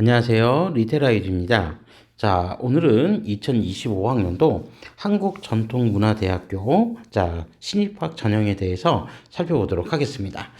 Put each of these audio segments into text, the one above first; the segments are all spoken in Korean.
안녕하세요. 리테라이즈입니다. 자, 오늘은 2025학년도 한국전통문화대학교 자, 신입학 전형에 대해서 살펴보도록 하겠습니다.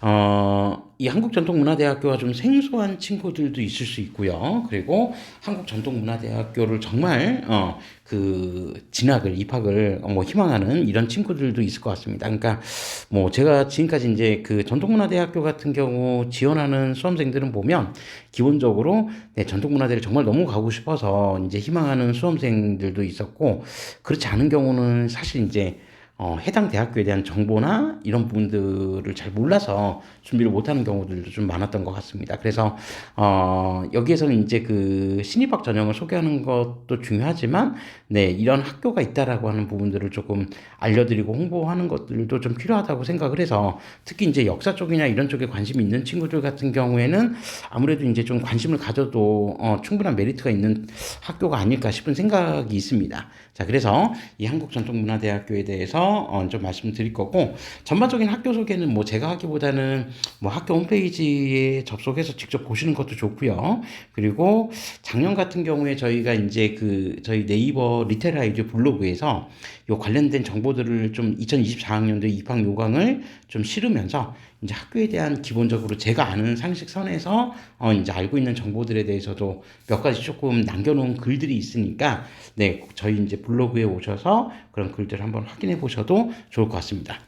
어, 이 한국전통문화대학교가 좀 생소한 친구들도 있을 수 있고요. 그리고 한국전통문화대학교를 정말 어, 그 진학을 입학을 뭐 희망하는 이런 친구들도 있을 것 같습니다. 그러니까 뭐 제가 지금까지 이제 그 전통문화대학교 같은 경우 지원하는 수험생들은 보면 기본적으로 네, 전통문화대를 정말 너무 가고 싶어서 이제 희망하는 수험생들도 있었고 그렇지 않은 경우는 사실 이제 어, 해당 대학교에 대한 정보나 이런 부분들을 잘 몰라서 준비를 못하는 경우들도 좀 많았던 것 같습니다. 그래서 어, 여기에서는 이제 그 신입학 전형을 소개하는 것도 중요하지만 네 이런 학교가 있다라고 하는 부분들을 조금 알려드리고 홍보하는 것들도 좀 필요하다고 생각을 해서 특히 이제 역사 쪽이나 이런 쪽에 관심이 있는 친구들 같은 경우에는 아무래도 이제 좀 관심을 가져도 어, 충분한 메리트가 있는 학교가 아닐까 싶은 생각이 있습니다. 자 그래서 이 한국전통문화대학교에 대해서 어, 좀 말씀드릴 거고 전반적인 학교 소개는 뭐 제가 하기보다는 뭐 학교 홈페이지에 접속해서 직접 보시는 것도 좋고요. 그리고 작년 같은 경우에 저희가 이제 그 저희 네이버 리테라이즈 블로그에서 요 관련된 정보들을 좀 2024학년도 입학 요강을 좀 실으면서 이제 학교에 대한 기본적으로 제가 아는 상식 선에서 어 이제 알고 있는 정보들에 대해서도 몇 가지 조금 남겨놓은 글들이 있으니까 네 저희 이제 블로그에 오셔서 그런 글들을 한번 확인해 보셔도 좋을 것 같습니다.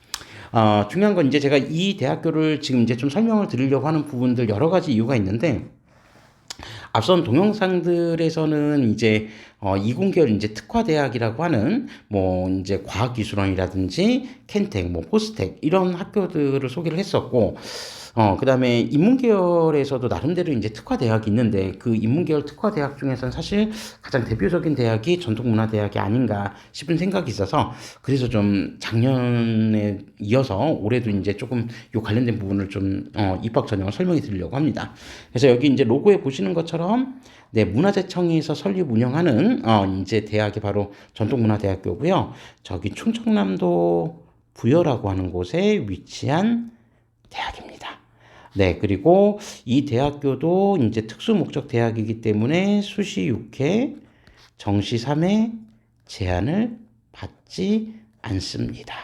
어, 중요한 건 이제 제가 이 대학교를 지금 이제 좀 설명을 드리려고 하는 부분들 여러 가지 이유가 있는데 앞선 동영상들에서는 이제 어, 이공계열 이제 특화 대학이라고 하는 뭐 이제 과학기술원이라든지 켄텍, 뭐 포스텍 이런 학교들을 소개를 했었고 어, 그 다음에 인문계열에서도 나름대로 이제 특화 대학이 있는데 그 인문계열 특화 대학 중에서는 사실 가장 대표적인 대학이 전통문화대학이 아닌가 싶은 생각이 있어서 그래서 좀 작년에 이어서 올해도 이제 조금 요 관련된 부분을 좀 어, 입학 전형을 설명해 드리려고 합니다. 그래서 여기 이제 로고에 보시는 것처럼 네, 문화재청에서 설립 운영하는 어, 이제 대학이 바로 전통문화대학교고요. 저기 충청남도 부여라고 하는 곳에 위치한 대학입니다. 네, 그리고 이 대학교도 이제 특수 목적 대학이기 때문에 수시 6회, 정시 3회 제한을 받지 않습니다.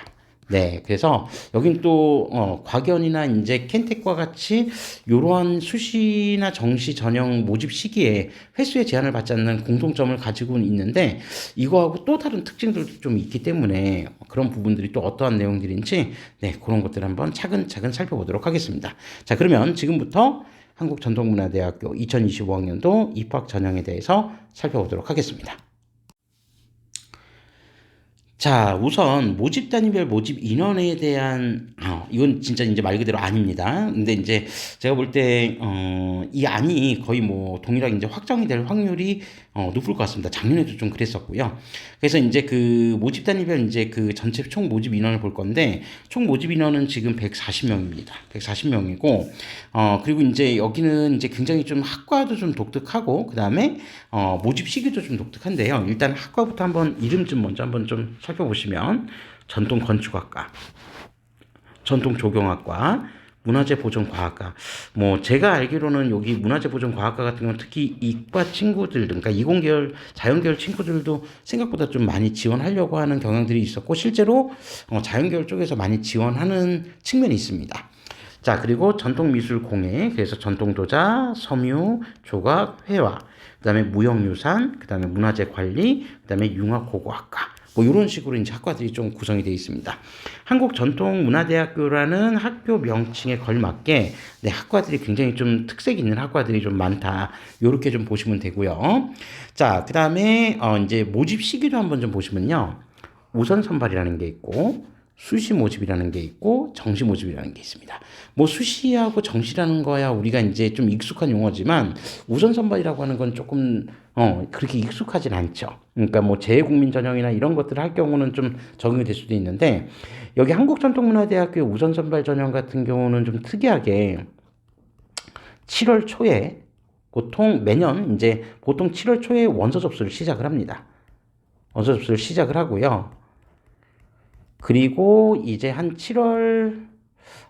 네, 그래서 여긴 또 어, 과견이나 이제 켄텍과 같이 이러한 수시나 정시 전형 모집 시기에 횟수에 제한을 받지 않는 공통점을 가지고 있는데 이거하고 또 다른 특징들도 좀 있기 때문에 그런 부분들이 또 어떠한 내용들인지 네, 그런 것들 한번 차근차근 살펴보도록 하겠습니다. 자, 그러면 지금부터 한국전통문화대학교 2025학년도 입학 전형에 대해서 살펴보도록 하겠습니다. 자, 우선 모집 단위별 모집 인원에 대한 어, 이건 진짜 이제 말 그대로 아닙니다. 근데 이제 제가 볼 때 어, 이 안이 거의 뭐 동일하게 이제 확정이 될 확률이 어, 높을 것 같습니다. 작년에도 좀 그랬었고요. 그래서 이제 그 모집 단위별 이제 그 전체 총 모집 인원을 볼 건데 총 모집 인원은 지금 140명입니다. 140명이고 어, 그리고 이제 여기는 이제 굉장히 좀 학과도 좀 독특하고 그다음에 어, 모집 시기도 좀 독특한데요. 일단 학과부터 한번 이름 좀 먼저 한번 좀 살펴보시면 전통 건축학과, 전통 조경학과, 문화재 보존 과학과. 뭐 제가 알기로는 여기 문화재 보존 과학과 같은 경우는 특히 이과 친구들, 그러니까 이공계열, 자연계열 친구들도 생각보다 좀 많이 지원하려고 하는 경향들이 있었고 실제로 어, 자연계열 쪽에서 많이 지원하는 측면이 있습니다. 자, 그리고 전통미술공예, 그래서 전통도자, 섬유, 조각, 회화, 그 다음에 무형유산, 그 다음에 문화재 관리, 그 다음에 융합고고학과. 뭐 이런 식으로 이제 학과들이 좀 구성이 되어 있습니다. 한국 전통문화대학교라는 학교 명칭에 걸맞게 네, 학과들이 굉장히 좀 특색 있는 학과들이 좀 많다. 이렇게 좀 보시면 되고요. 자, 그 다음에 어 이제 모집 시기도 한번 좀 보시면요. 우선 선발이라는 게 있고 수시 모집이라는 게 있고 정시 모집이라는 게 있습니다. 뭐 수시하고 정시라는 거야 우리가 이제 좀 익숙한 용어지만 우선 선발이라고 하는 건 조금 어 그렇게 익숙하진 않죠. 그러니까 뭐 재외국민 전형이나 이런 것들을 할 경우는 좀 적용이 될 수도 있는데 여기 한국전통문화대학교 우선 선발 전형 같은 경우는 좀 특이하게 7월 초에 보통 매년 이제 보통 7월 초에 원서 접수를 시작을 합니다. 원서 접수를 시작을 하고요. 그리고 이제 한 7월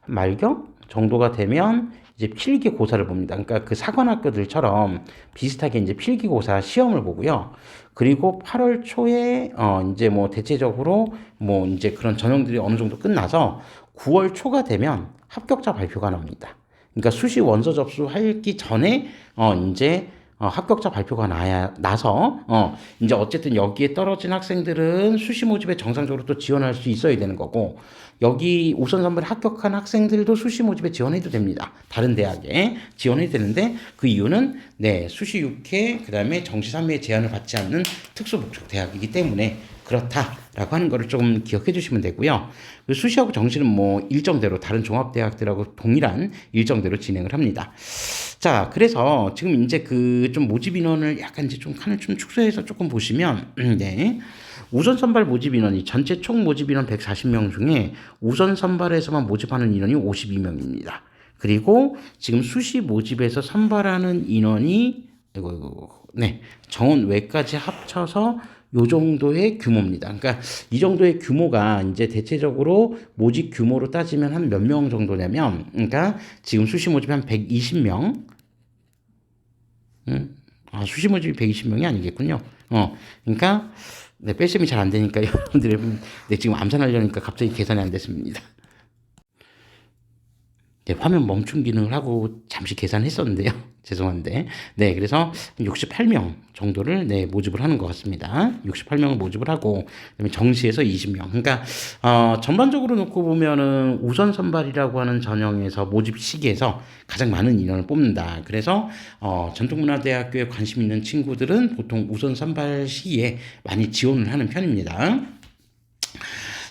말경 정도가 되면 이제 필기고사를 봅니다. 그러니까 그 사관학교들처럼 비슷하게 이제 필기고사 시험을 보고요. 그리고 8월 초에 어 이제 뭐 대체적으로 뭐 이제 그런 전형들이 어느 정도 끝나서 9월 초가 되면 합격자 발표가 납니다. 그러니까 수시 원서 접수하기 전에 어 이제 어, 합격자 발표가 나야 나서 어 이제 어쨌든 여기에 떨어진 학생들은 수시 모집에 정상적으로 또 지원할 수 있어야 되는 거고 여기 우선 선발에 합격한 학생들도 수시 모집에 지원해도 됩니다. 다른 대학에 지원해도 되는데 그 이유는 네 수시 6회 그 다음에 정시 3회 제한을 받지 않는 특수 복적 대학이기 때문에 그렇다라고 하는 거를 조금 기억해 주시면 되고요. 그 수시하고 정시는 뭐 일정대로 다른 종합대학들하고 동일한 일정대로 진행을 합니다. 자, 그래서 지금 이제 그 좀 모집 인원을 약간 이제 좀 칸을 좀 축소해서 조금 보시면, 네. 우선 선발 모집 인원이 전체 총 모집 인원 140명 중에 우선 선발에서만 모집하는 인원이 52명입니다. 그리고 지금 수시 모집에서 선발하는 인원이, 이거, 이거, 네. 정원 외까지 합쳐서 요 정도의 규모입니다. 그러니까 이 정도의 규모가 이제 대체적으로 모집 규모로 따지면 한 몇 명 정도냐면, 그러니까 지금 수시 모집 한 120명, 음, 아, 수시 모집이 120명이 아니겠군요. 어, 그러니까 네, 뺄셈이 잘 안 되니까 여러분들이 네, 지금 암산하려니까 갑자기 계산이 안 됐습니다. 네, 화면 멈춤 기능을 하고 잠시 계산했었는데요. 죄송한데. 네, 그래서 68명 정도를 네, 모집을 하는 것 같습니다. 68명을 모집을 하고, 그다음에 정시에서 20명. 그러니까, 어, 전반적으로 놓고 보면은 우선 선발이라고 하는 전형에서 모집 시기에서 가장 많은 인원을 뽑는다. 그래서, 어, 전통문화대학교에 관심 있는 친구들은 보통 우선 선발 시기에 많이 지원을 하는 편입니다.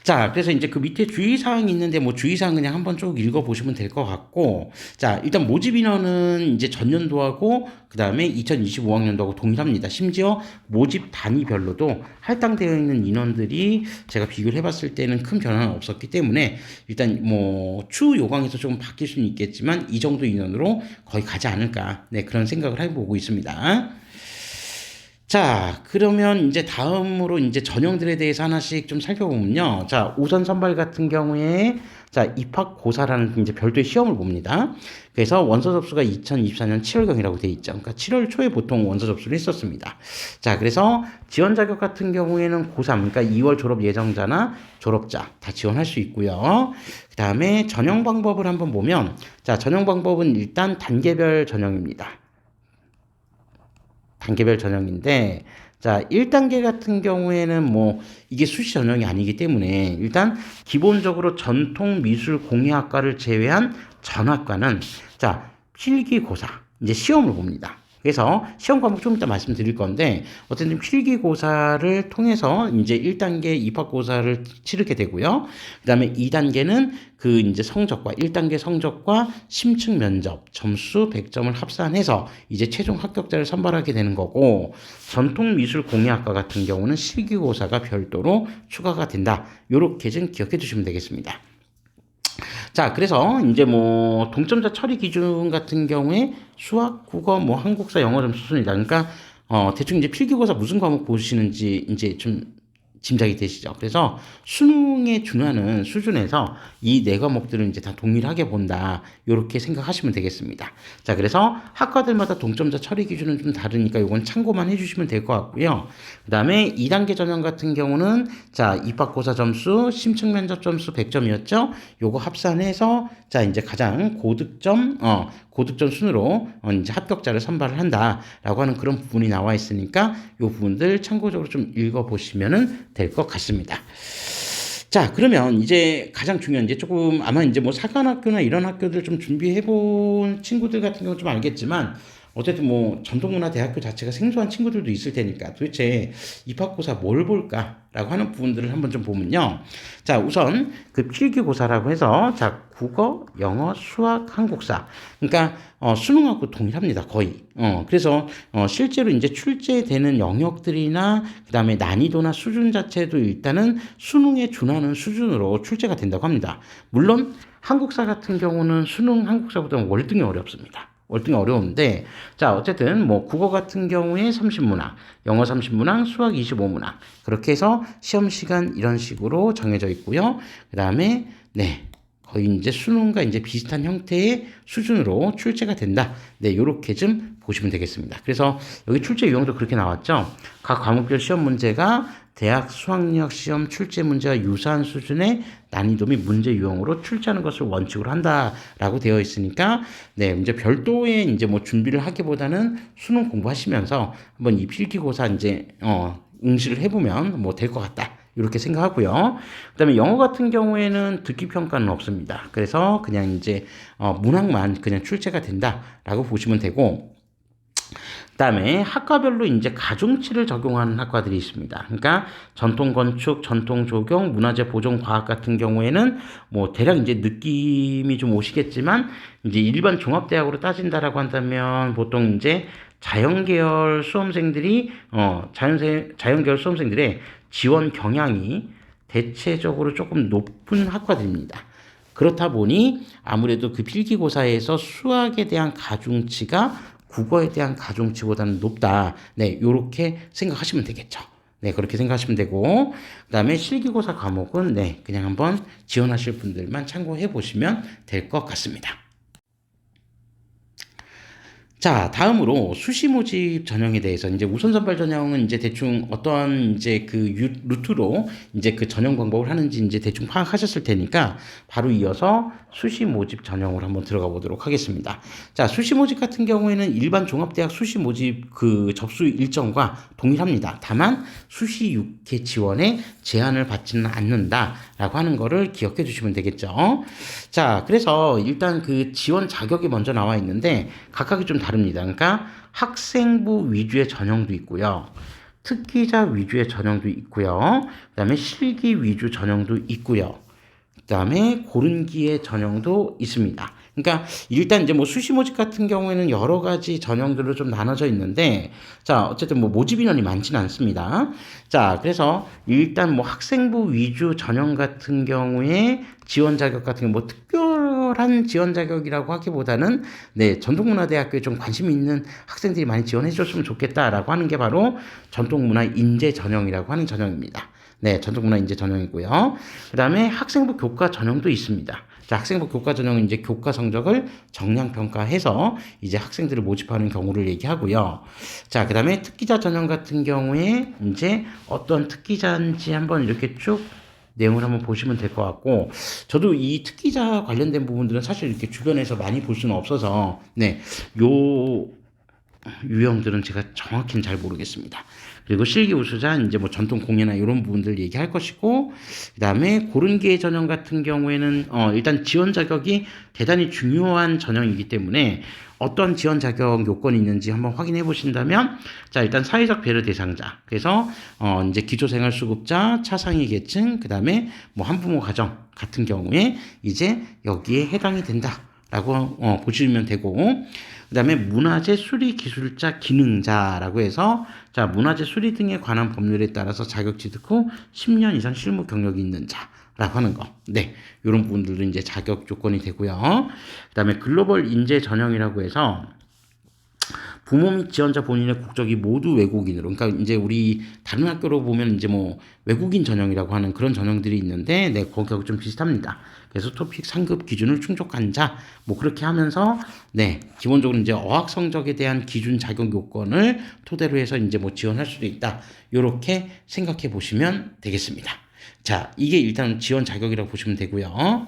자, 그래서 이제 그 밑에 주의사항이 있는데 뭐 주의사항 그냥 한번 쭉 읽어보시면 될 것 같고, 자, 일단 모집 인원은 이제 전년도하고 그 다음에 2025학년도하고 동일합니다. 심지어 모집 단위별로도 할당되어 있는 인원들이 제가 비교를 해봤을 때는 큰 변화는 없었기 때문에 일단 뭐 추후 요강에서 조금 바뀔 수는 있겠지만 이 정도 인원으로 거의 가지 않을까, 네, 그런 생각을 해보고 있습니다. 자, 그러면 이제 다음으로 이제 전형들에 대해서 하나씩 좀 살펴보면요. 자, 우선 선발 같은 경우에 자, 입학고사라는 이제 별도의 시험을 봅니다. 그래서 원서 접수가 2024년 7월경이라고 돼 있죠. 그러니까 7월 초에 보통 원서 접수를 했었습니다. 자, 그래서 지원 자격 같은 경우에는 고3, 그러니까 2월 졸업 예정자나 졸업자 다 지원할 수 있고요. 그 다음에 전형 방법을 한번 보면, 자, 전형 방법은 일단 단계별 전형입니다. 단계별 전형인데 자 1단계 같은 경우에는 뭐 이게 수시 전형이 아니기 때문에 일단 기본적으로 전통 미술 공예학과를 제외한 전학과는 자 필기고사 이제 시험을 봅니다. 그래서 시험 과목 좀 이따 말씀드릴 건데 어쨌든 필기고사를 통해서 이제 1단계 입학고사를 치르게 되고요. 그다음에 2단계는 그 이제 성적과 1단계 성적과 심층 면접 점수 100점을 합산해서 이제 최종 합격자를 선발하게 되는 거고 전통 미술 공예학과 같은 경우는 실기고사가 별도로 추가가 된다. 요렇게 좀 기억해 주시면 되겠습니다. 자, 그래서 이제 뭐 동점자 처리 기준 같은 경우에 수학, 국어, 뭐 한국사, 영어 점수 순이다. 그러니까 어 대충 이제 필기고사 무슨 과목 보시는지 이제 좀 짐작이 되시죠. 그래서 수능에 준하는 수준에서 이 네 과목들은 이제 다 동일하게 본다. 이렇게 생각하시면 되겠습니다. 자, 그래서 학과들마다 동점자 처리 기준은 좀 다르니까 이건 참고만 해주시면 될 것 같고요. 그 다음에 2단계 전형 같은 경우는 자, 입학고사 점수, 심층 면접 점수 100점이었죠. 요거 합산해서 자, 이제 가장 고득점, 어, 고득점 순으로 어, 이제 합격자를 선발을 한다라고 하는 그런 부분이 나와 있으니까 요 부분들 참고적으로 좀 읽어보시면은 될것 같습니다. 자, 그러면 이제 가장 중요한 이제 조금 아마 이제 뭐 사관학교나 이런 학교들 좀 준비해 본 친구들 같은 경우 좀 알겠지만 어쨌든 뭐 전통문화대학교 자체가 생소한 친구들도 있을 테니까 도대체 입학고사 뭘 볼까라고 하는 부분들을 한번 좀 보면요. 자, 우선 그 필기고사라고 해서 자, 국어, 영어, 수학, 한국사. 그러니까 어, 수능하고 동일합니다. 거의. 어, 그래서 어, 실제로 이제 출제되는 영역들이나 그다음에 난이도나 수준 자체도 일단은 수능에 준하는 수준으로 출제가 된다고 합니다. 물론 한국사 같은 경우는 수능 한국사보다는 월등히 어렵습니다. 월등히 어려운데 자 어쨌든 뭐 국어 같은 경우에 30문항 영어 30문항 수학 25문항 그렇게 해서 시험 시간 이런 식으로 정해져 있고요 그 다음에 네 거의 이제 수능과 이제 비슷한 형태의 수준으로 출제가 된다. 네, 요렇게 좀 보시면 되겠습니다. 그래서 여기 출제 유형도 그렇게 나왔죠. 각 과목별 시험 문제가 대학 수학력 시험 출제 문제와 유사한 수준의 난이도 및 문제 유형으로 출제하는 것을 원칙으로 한다라고 되어 있으니까 네 이제 별도의 이제 뭐 준비를 하기보다는 수능 공부하시면서 한번 이 필기고사 이제 어 응시를 해보면 뭐 될 것 같다. 이렇게 생각하고요. 그다음에 영어 같은 경우에는 듣기 평가는 없습니다. 그래서 그냥 이제 어 문학만 그냥 출제가 된다라고 보시면 되고 그다음에 학과별로 이제 가중치를 적용하는 학과들이 있습니다. 그러니까 전통 건축, 전통 조경, 문화재 보존 과학 같은 경우에는 뭐 대략 이제 느낌이 좀 오시겠지만 이제 일반 종합대학으로 따진다라고 한다면 보통 이제 자연계열 수험생들이 어 자연세 자연계열 수험생들의 지원 경향이 대체적으로 조금 높은 학과들입니다. 그렇다 보니 아무래도 그 필기고사에서 수학에 대한 가중치가 국어에 대한 가중치보다는 높다. 네, 요렇게 생각하시면 되겠죠. 네, 그렇게 생각하시면 되고, 그 다음에 실기고사 과목은 네, 그냥 한번 지원하실 분들만 참고해 보시면 될 것 같습니다. 자, 다음으로 수시 모집 전형에 대해서 이제 우선 선발 전형은 이제 대충 어떠한 이제 그 유, 루트로 이제 그 전형 방법을 하는지 이제 대충 파악하셨을 테니까 바로 이어서 수시 모집 전형으로 한번 들어가 보도록 하겠습니다. 자, 수시 모집 같은 경우에는 일반 종합대학 수시 모집 그 접수 일정과 동일합니다. 다만 수시 6회 지원에 제한을 받지는 않는다 라고 하는 거를 기억해 주시면 되겠죠. 자, 그래서 일단 그 지원 자격이 먼저 나와 있는데 각각이 좀 다릅니다. 그러니까 학생부 위주의 전형도 있고요. 특기자 위주의 전형도 있고요. 그다음에 실기 위주 전형도 있고요. 그다음에 고른기의 전형도 있습니다. 그러니까 일단 이제 뭐 수시 모집 같은 경우에는 여러 가지 전형들로 좀 나눠져 있는데 자 어쨌든 뭐 모집 인원이 많지는 않습니다. 자 그래서 일단 뭐 학생부 위주 전형 같은 경우에 지원 자격 같은 게뭐 특별한 지원 자격이라고 하기보다는 네 전통문화대학교에 좀 관심 있는 학생들이 많이 지원해 줬으면 좋겠다라고 하는 게 바로 전통문화 인재 전형이라고 하는 전형입니다. 네, 전통문화 인재 전형이고요. 그 다음에 학생부 교과 전형도 있습니다. 자, 학생부 교과 전형은 이제 교과 성적을 정량 평가해서 이제 학생들을 모집하는 경우를 얘기하고요. 자, 그 다음에 특기자 전형 같은 경우에 이제 어떤 특기자인지 한번 이렇게 쭉 내용을 한번 보시면 될 것 같고 저도 이 특기자 관련된 부분들은 사실 이렇게 주변에서 많이 볼 수는 없어서 네, 요 유형들은 제가 정확히는 잘 모르겠습니다. 그리고 실기 우수자 이제 뭐 전통 공예나 이런 부분들 얘기할 것이고 그다음에 고른기의 전형 같은 경우에는 어 일단 지원 자격이 대단히 중요한 전형이기 때문에 어떤 지원 자격 요건이 있는지 한번 확인해 보신다면 자 일단 사회적 배려 대상자. 그래서 어 이제 기초생활 수급자 차상위 계층 그다음에 뭐 한부모 가정 같은 경우에 이제 여기에 해당이 된다라고 어 보시면 되고 그 다음에 문화재 수리 기술자 기능자라고 해서 자 문화재 수리 등에 관한 법률에 따라서 자격 취득 후 10년 이상 실무 경력이 있는 자 라고 하는 거. 네. 이런 부분들도 이제 자격 조건이 되고요. 그 다음에 글로벌 인재 전형이라고 해서 부모 및 지원자 본인의 국적이 모두 외국인으로 그러니까 이제 우리 다른 학교로 보면 이제 뭐 외국인 전형이라고 하는 그런 전형들이 있는데 네 거기하고 좀 비슷합니다. 그래서 토픽 상급 기준을 충족한 자 뭐 그렇게 하면서 네 기본적으로 이제 어학 성적에 대한 기준 자격 요건을 토대로 해서 이제 뭐 지원할 수도 있다. 요렇게 생각해 보시면 되겠습니다. 자, 이게 일단 지원 자격이라고 보시면 되고요.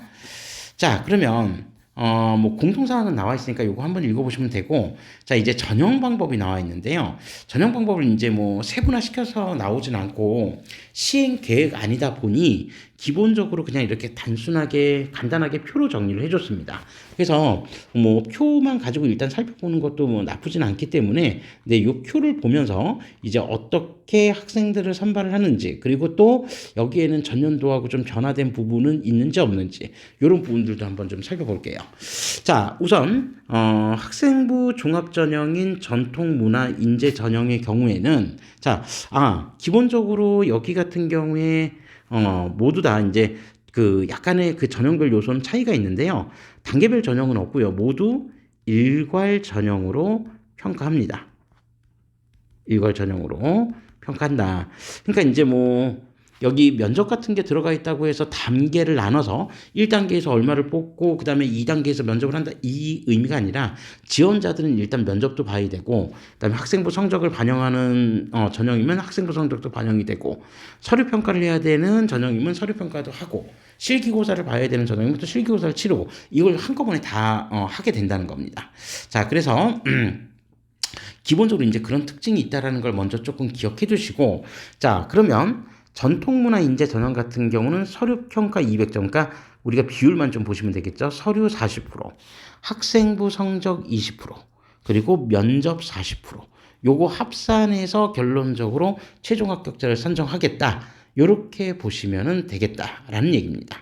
자, 그러면 어, 뭐 공통사항은 나와 있으니까 요거 한번 읽어보시면 되고, 자, 이제 전형 방법이 나와 있는데요. 전형 방법을 이제 뭐 세분화 시켜서 나오진 않고, 시행 계획 아니다 보니, 기본적으로 그냥 이렇게 단순하게, 간단하게 표로 정리를 해줬습니다. 그래서 뭐 표만 가지고 일단 살펴보는 것도 뭐 나쁘진 않기 때문에, 네, 요 표를 보면서 이제 어떻게 학생들을 선발을 하는지, 그리고 또 여기에는 전년도하고 좀 변화된 부분은 있는지 없는지, 요런 부분들도 한번 좀 살펴볼게요. 자, 우선 어, 학생부 종합 전형인 전통 문화 인재 전형의 경우에는 자, 아, 기본적으로 여기 같은 경우에 어, 모두 다 이제 그 약간의 그 전형별 요소는 차이가 있는데요. 단계별 전형은 없고요. 모두 일괄 전형으로 평가합니다. 일괄 전형으로 평가한다. 그러니까 이제 뭐 여기 면접 같은 게 들어가 있다고 해서 단계를 나눠서 1단계에서 얼마를 뽑고 그다음에 2단계에서 면접을 한다 이 의미가 아니라 지원자들은 일단 면접도 봐야 되고 그다음에 학생부 성적을 반영하는 어, 전형이면 학생부 성적도 반영이 되고 서류 평가를 해야 되는 전형이면 서류 평가도 하고 실기고사를 봐야 되는 전형이면 또 실기고사를 치르고 이걸 한꺼번에 다 어, 하게 된다는 겁니다. 자, 그래서 기본적으로 이제 그런 특징이 있다라는 걸 먼저 조금 기억해 두시고 자, 그러면 전통문화 인재 전형 같은 경우는 서류 평가 200점, 그러니까 우리가 비율만 좀 보시면 되겠죠. 서류 40%, 학생부 성적 20%, 그리고 면접 40%. 요거 합산해서 결론적으로 최종 합격자를 선정하겠다. 요렇게 보시면은 되겠다라는 얘기입니다.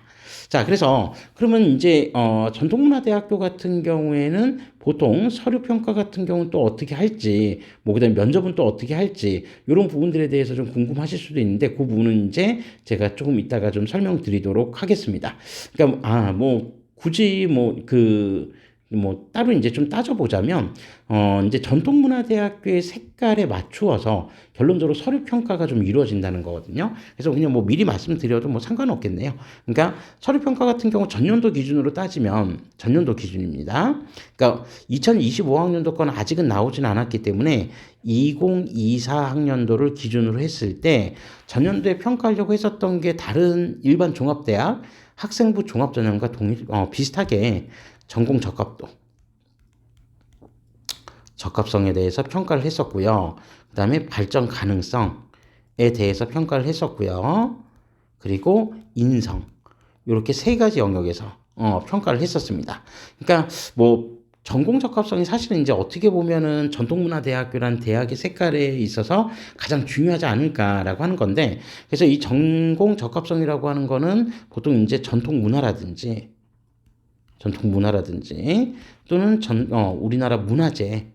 자, 그래서 그러면 이제 어 전통문화대학교 같은 경우에는 보통 서류 평가 같은 경우는 또 어떻게 할지, 뭐 그다음에 면접은 또 어떻게 할지 이런 부분들에 대해서 좀 궁금하실 수도 있는데 그 부분은 이제 제가 조금 이따가 좀 설명드리도록 하겠습니다. 그러니까 아 뭐 굳이 뭐그 뭐 따로 이제 좀 따져보자면 어 이제 전통문화대학교의 색깔에 맞추어서 결론적으로 서류 평가가 좀 이루어진다는 거거든요. 그래서 그냥 뭐 미리 말씀드려도 뭐 상관없겠네요. 그러니까 서류 평가 같은 경우 전년도 기준으로 따지면 전년도 기준입니다. 그러니까 2025학년도 건 아직은 나오진 않았기 때문에 2024 학년도를 기준으로 했을 때 전년도에 평가하려고 했었던 게 다른 일반 종합대학 학생부 종합전형과 동일 어, 비슷하게 전공 적합도, 적합성에 대해서 평가를 했었고요. 그 다음에 발전 가능성에 대해서 평가를 했었고요. 그리고 인성, 이렇게 세 가지 영역에서 어, 평가를 했었습니다. 그러니까 뭐 전공 적합성이 사실은 이제 어떻게 보면은 전통문화대학교란 대학의 색깔에 있어서 가장 중요하지 않을까라고 하는 건데, 그래서 이 전공 적합성이라고 하는 거는 보통 이제 전통문화라든지 전통 문화라든지 또는 전, 어, 우리나라 문화재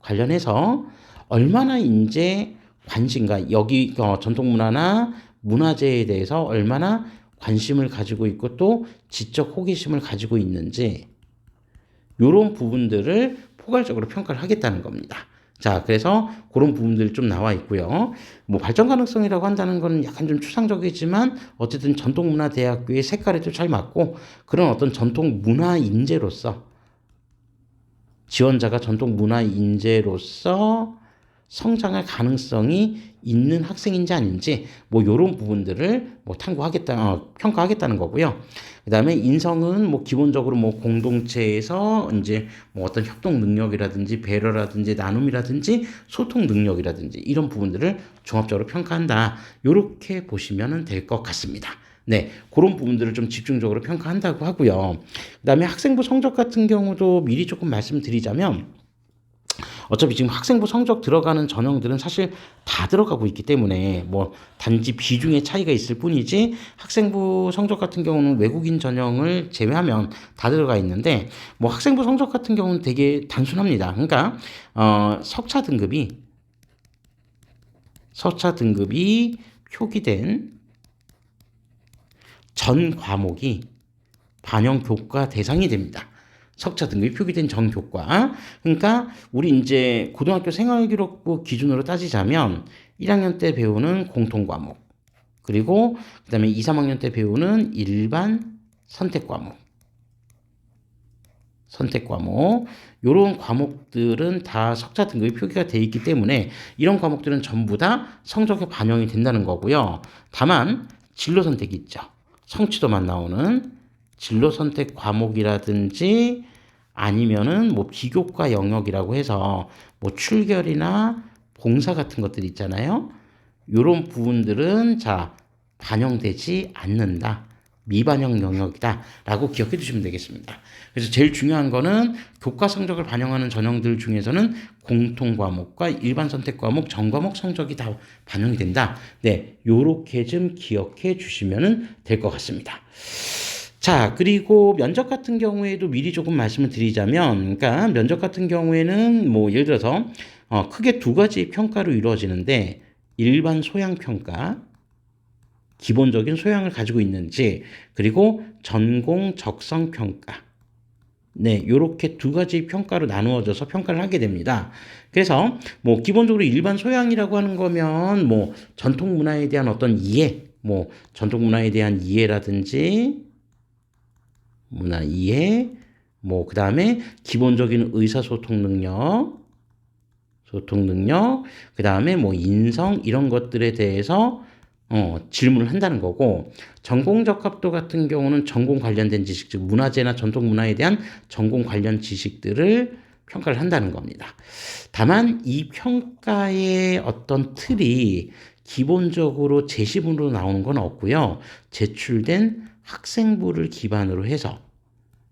관련해서 얼마나 이제 관심과 여기 어, 전통 문화나 문화재에 대해서 얼마나 관심을 가지고 있고 또 지적 호기심을 가지고 있는지 이런 부분들을 포괄적으로 평가를 하겠다는 겁니다. 자, 그래서 그런 부분들이 좀 나와 있고요. 뭐 발전 가능성이라고 한다는 거는 약간 좀 추상적이지만 어쨌든 전통 문화 대학교의 색깔에도 잘 맞고 그런 어떤 전통 문화 인재로서 지원자가 전통 문화 인재로서 성장할 가능성이 있는 학생인지 아닌지 뭐 이런 부분들을 뭐 탐구하겠다 어, 평가하겠다는 거고요. 그다음에 인성은 뭐 기본적으로 뭐 공동체에서 이제 뭐 어떤 협동 능력이라든지 배려라든지 나눔이라든지 소통 능력이라든지 이런 부분들을 종합적으로 평가한다. 이렇게 보시면은 될 것 같습니다. 네, 그런 부분들을 좀 집중적으로 평가한다고 하고요. 그다음에 학생부 성적 같은 경우도 미리 조금 말씀드리자면 어차피 지금 학생부 성적 들어가는 전형들은 사실 다 들어가고 있기 때문에 뭐 단지 비중의 차이가 있을 뿐이지 학생부 성적 같은 경우는 외국인 전형을 제외하면 다 들어가 있는데 뭐 학생부 성적 같은 경우는 되게 단순합니다. 그러니까 어 석차 등급이 석차 등급이 표기된 전 과목이 반영 교과 대상이 됩니다. 석차 등급이 표기된 전교과. 그러니까 우리 이제 고등학교 생활기록부 기준으로 따지자면 1학년 때 배우는 공통 과목. 그리고 그다음에 2, 3학년 때 배우는 일반 선택 과목. 선택 과목. 요런 과목들은 다 석차 등급이 표기가 돼 있기 때문에 이런 과목들은 전부 다 성적에 반영이 된다는 거고요. 다만 진로 선택이 있죠. 성취도만 나오는 진로 선택 과목이라든지 아니면은 뭐 비교과 영역이라고 해서 뭐 출결이나 봉사 같은 것들 있잖아요. 요런 부분들은 자 반영되지 않는다. 미반영 영역이다 라고 기억해 두시면 되겠습니다. 그래서 제일 중요한 거는 교과 성적을 반영하는 전형들 중에서는 공통 과목과 일반 선택 과목, 전 과목 성적이 다 반영이 된다. 네, 요렇게 좀 기억해 주시면 될 것 같습니다. 자, 그리고 면접 같은 경우에도 미리 조금 말씀을 드리자면, 그러니까 면접 같은 경우에는 뭐 예를 들어서 어, 크게 두 가지 평가로 이루어지는데 일반 소양 평가, 기본적인 소양을 가지고 있는지, 그리고 전공 적성 평가. 네, 요렇게 두 가지 평가로 나누어져서 평가를 하게 됩니다. 그래서 뭐 기본적으로 일반 소양이라고 하는 거면 뭐 전통 문화에 대한 어떤 이해, 뭐 전통 문화에 대한 이해라든지 문화 이해, 뭐 그 다음에 기본적인 의사소통 능력, 소통 능력, 그 다음에 뭐 인성 이런 것들에 대해서 어, 질문을 한다는 거고 전공 적합도 같은 경우는 전공 관련된 지식, 즉 문화재나 전통 문화에 대한 전공 관련 지식들을 평가를 한다는 겁니다. 다만 이 평가의 어떤 틀이 기본적으로 제시문으로 나오는 건 없고요. 제출된 학생부를 기반으로 해서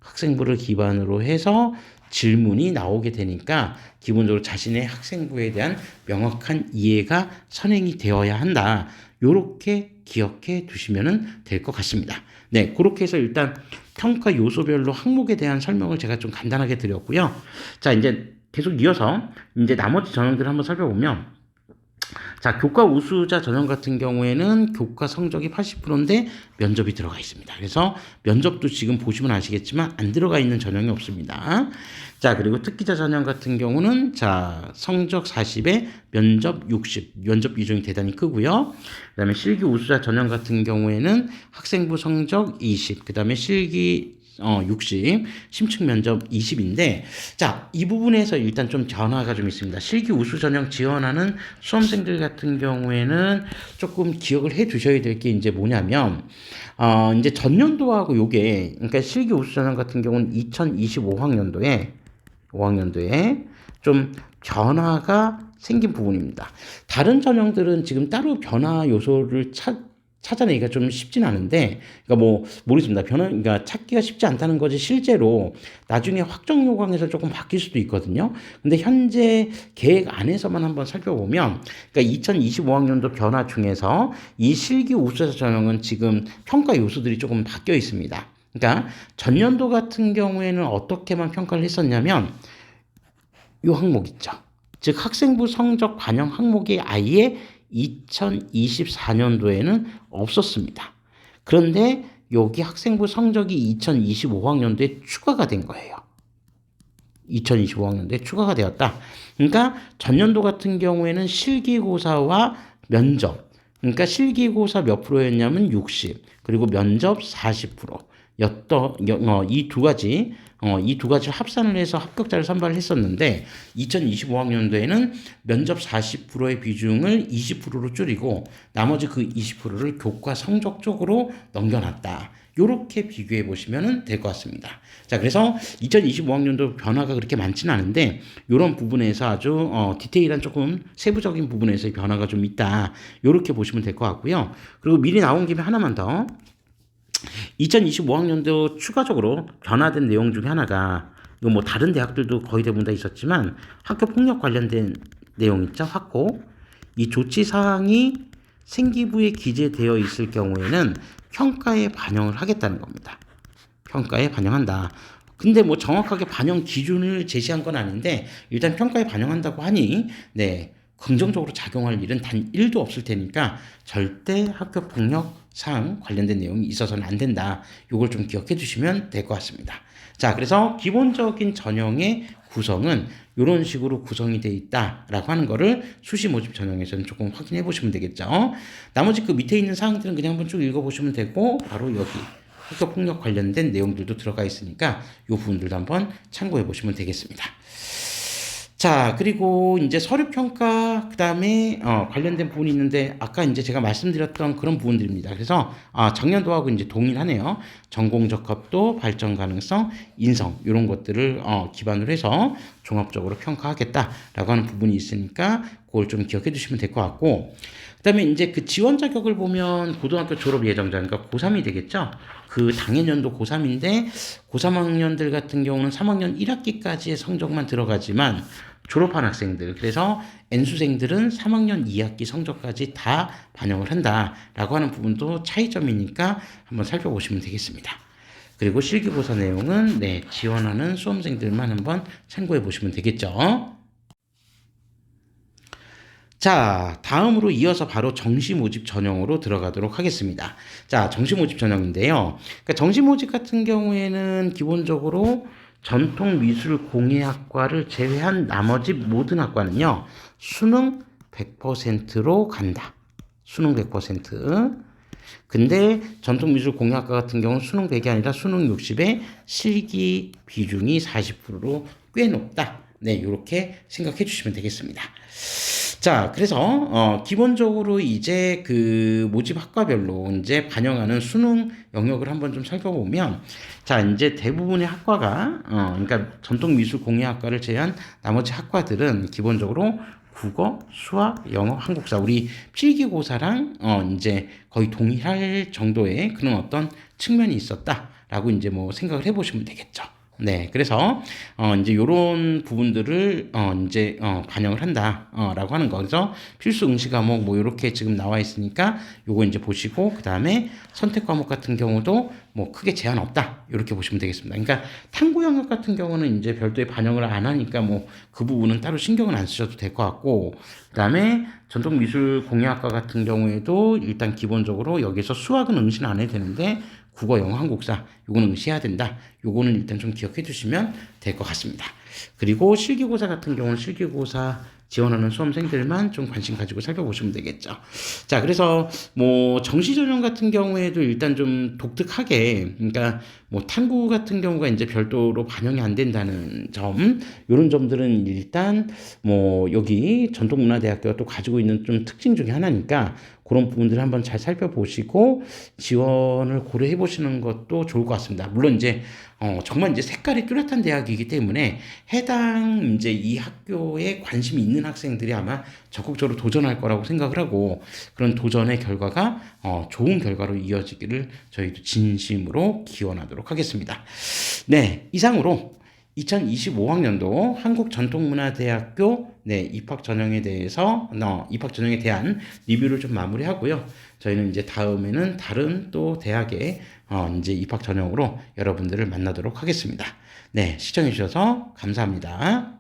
학생부를 기반으로 해서 질문이 나오게 되니까 기본적으로 자신의 학생부에 대한 명확한 이해가 선행이 되어야 한다. 요렇게 기억해 두시면 될 것 같습니다. 네, 그렇게 해서 일단 평가 요소별로 항목에 대한 설명을 제가 좀 간단하게 드렸고요. 자, 이제 계속 이어서 이제 나머지 전형들을 한번 살펴보면 자, 교과 우수자 전형 같은 경우에는 교과 성적이 80%인데 면접이 들어가 있습니다. 그래서 면접도 지금 보시면 아시겠지만 안 들어가 있는 전형이 없습니다. 자, 그리고 특기자 전형 같은 경우는 자, 성적 40에 면접 60, 면접 비중이 대단히 크고요. 그다음에 실기 우수자 전형 같은 경우에는 학생부 성적 20, 그다음에 실기 어, 60, 심층 면접 20인데, 자, 이 부분에서 일단 좀 변화가 좀 있습니다. 실기 우수 전형 지원하는 수험생들 같은 경우에는 조금 기억을 해 두셔야 될 게 이제 뭐냐면, 어, 이제 전년도하고 요게, 그러니까 실기 우수 전형 같은 경우는 2025학년도에, 5학년도에 좀 변화가 생긴 부분입니다. 다른 전형들은 지금 따로 변화 요소를 찾, 찾아내기가 좀 쉽진 않은데, 그러니까 뭐 모르겠습니다. 변화, 그러니까 찾기가 쉽지 않다는 거지 실제로 나중에 확정 요강에서 조금 바뀔 수도 있거든요. 근데 현재 계획 안에서만 한번 살펴보면, 그러니까 2025학년도 변화 중에서 이 실기 우수자 전형은 지금 평가 요소들이 조금 바뀌어 있습니다. 그러니까 전년도 같은 경우에는 어떻게만 평가를 했었냐면, 요 항목 있죠. 즉 학생부 성적 반영 항목이 아예 2024년도에는 없었습니다. 그런데 여기 학생부 성적이 2025학년도에 추가가 된 거예요. 2025학년도에 추가가 되었다. 그러니까 전년도 같은 경우에는 실기고사와 면접. 그러니까 실기고사 몇 프로였냐면 60, 그리고 면접 40%. 였던 어, 이두 가지 어, 이 두 가지를 합산을 해서 합격자를 선발을 했었는데 2025학년도에는 면접 40%의 비중을 20%로 줄이고 나머지 그 20%를 교과 성적 쪽으로 넘겨놨다. 요렇게 비교해 보시면 될 것 같습니다. 자, 그래서 2025학년도 변화가 그렇게 많지는 않은데 이런 부분에서 아주 어, 디테일한 조금 세부적인 부분에서의 변화가 좀 있다. 요렇게 보시면 될 것 같고요. 그리고 미리 나온 김에 하나만 더 2025학년도 추가적으로 변화된 내용 중에 하나가 이거 뭐 다른 대학들도 거의 대부분 다 있었지만 학교 폭력 관련된 내용 있죠 확고 이 조치 사항이 생기부에 기재되어 있을 경우에는 평가에 반영을 하겠다는 겁니다. 평가에 반영한다. 근데 뭐 정확하게 반영 기준을 제시한 건 아닌데 일단 평가에 반영한다고 하니 네 긍정적으로 작용할 일은 단 1도 없을 테니까 절대 학교 폭력 사항 관련된 내용이 있어서는 안 된다. 요걸 좀 기억해 주시면 될 것 같습니다. 자, 그래서 기본적인 전형의 구성은 이런 식으로 구성이 되어 있다라고 하는 거를 수시 모집 전형에서는 조금 확인해 보시면 되겠죠. 나머지 그 밑에 있는 사항들은 그냥 한번 쭉 읽어 보시면 되고 바로 여기 학교 폭력 관련된 내용들도 들어가 있으니까 이 부분들도 한번 참고해 보시면 되겠습니다. 자, 그리고 이제 서류 평가 그다음에 어, 관련된 부분이 있는데 아까 이제 제가 말씀드렸던 그런 부분들입니다. 그래서 아, 작년도하고 이제 동일하네요. 전공 적합도, 발전 가능성, 인성 이런 것들을 어, 기반으로 해서 종합적으로 평가하겠다라고 하는 부분이 있으니까 그걸 좀 기억해 두시면 될 것 같고 그다음에 이제 그 지원 자격을 보면 고등학교 졸업 예정자 그러니까 고3이 되겠죠. 그 당해년도 고3인데 고3 학년들 같은 경우는 3학년 1학기까지의 성적만 들어가지만 졸업한 학생들 그래서 N수생들은 3학년 2학기 성적까지 다 반영을 한다라고 하는 부분도 차이점이니까 한번 살펴보시면 되겠습니다. 그리고 실기고사 내용은 네, 지원하는 수험생들만 한번 참고해 보시면 되겠죠. 자, 다음으로 이어서 바로 정시 모집 전형으로 들어가도록 하겠습니다. 자, 정시 모집 전형인데요. 그러니까 정시 모집 같은 경우에는 기본적으로 전통 미술 공예학과를 제외한 나머지 모든 학과는요. 수능 100%로 간다. 수능 100%. 근데 전통 미술 공예학과 같은 경우는 수능 100이 아니라 수능 60에 실기 비중이 40%로 꽤 높다. 네, 이렇게 생각해 주시면 되겠습니다. 자, 그래서 어, 기본적으로 이제 그 모집 학과별로 이제 반영하는 수능 영역을 한번 좀 살펴보면 자, 이제 대부분의 학과가 어, 그러니까 전통 미술 공예학과를 제외한 나머지 학과들은 기본적으로 국어, 수학, 영어, 한국사 우리 필기고사랑 어 이제 거의 동일할 정도의 그런 어떤 측면이 있었다라고 이제 뭐 생각을 해보시면 되겠죠. 네, 그래서 어 이제 요런 부분들을 어 이제 어 반영을 한다라고 하는 거죠. 필수 응시 과목 뭐 요렇게 지금 나와 있으니까 요거 이제 보시고 그 다음에 선택 과목 같은 경우도 뭐 크게 제한 없다 이렇게 보시면 되겠습니다. 그러니까 탐구 영역 같은 경우는 이제 별도의 반영을 안 하니까 뭐 그 부분은 따로 신경을 안 쓰셔도 될 것 같고 그 다음에 전통 미술 공예학과 같은 경우에도 일단 기본적으로 여기서 수학은 응시는 안 해도 되는데 국어, 영어, 한국사 요거는 응시해야 된다. 요거는 일단 좀 기억해 두시면 될 것 같습니다. 그리고 실기고사 같은 경우는 실기고사 지원하는 수험생들만 좀 관심 가지고 살펴보시면 되겠죠. 자, 그래서 뭐 정시 전형 같은 경우에도 일단 좀 독특하게, 그러니까 뭐 탐구 같은 경우가 이제 별도로 반영이 안 된다는 점, 이런 점들은 일단 뭐 여기 전통문화대학교가 또 가지고 있는 좀 특징 중에 하나니까 그런 부분들을 한번 잘 살펴보시고 지원을 고려해 보시는 것도 좋을 것 같습니다. 물론 이제 어, 정말 이제 색깔이 뚜렷한 대학이기 때문에 해당 이제 이 학교에 관심이 있는 학생들이 아마 적극적으로 도전할 거라고 생각을 하고 그런 도전의 결과가 어, 좋은 결과로 이어지기를 저희도 진심으로 기원하도록 하겠습니다. 네, 이상으로 2025학년도 한국전통문화대학교 네, 입학 전형에 대해서 어, 입학 전형에 대한 리뷰를 좀 마무리하고요. 저희는 이제 다음에는 다른 또 대학의 어, 이제 입학 전형으로 여러분들을 만나도록 하겠습니다. 네, 시청해 주셔서 감사합니다.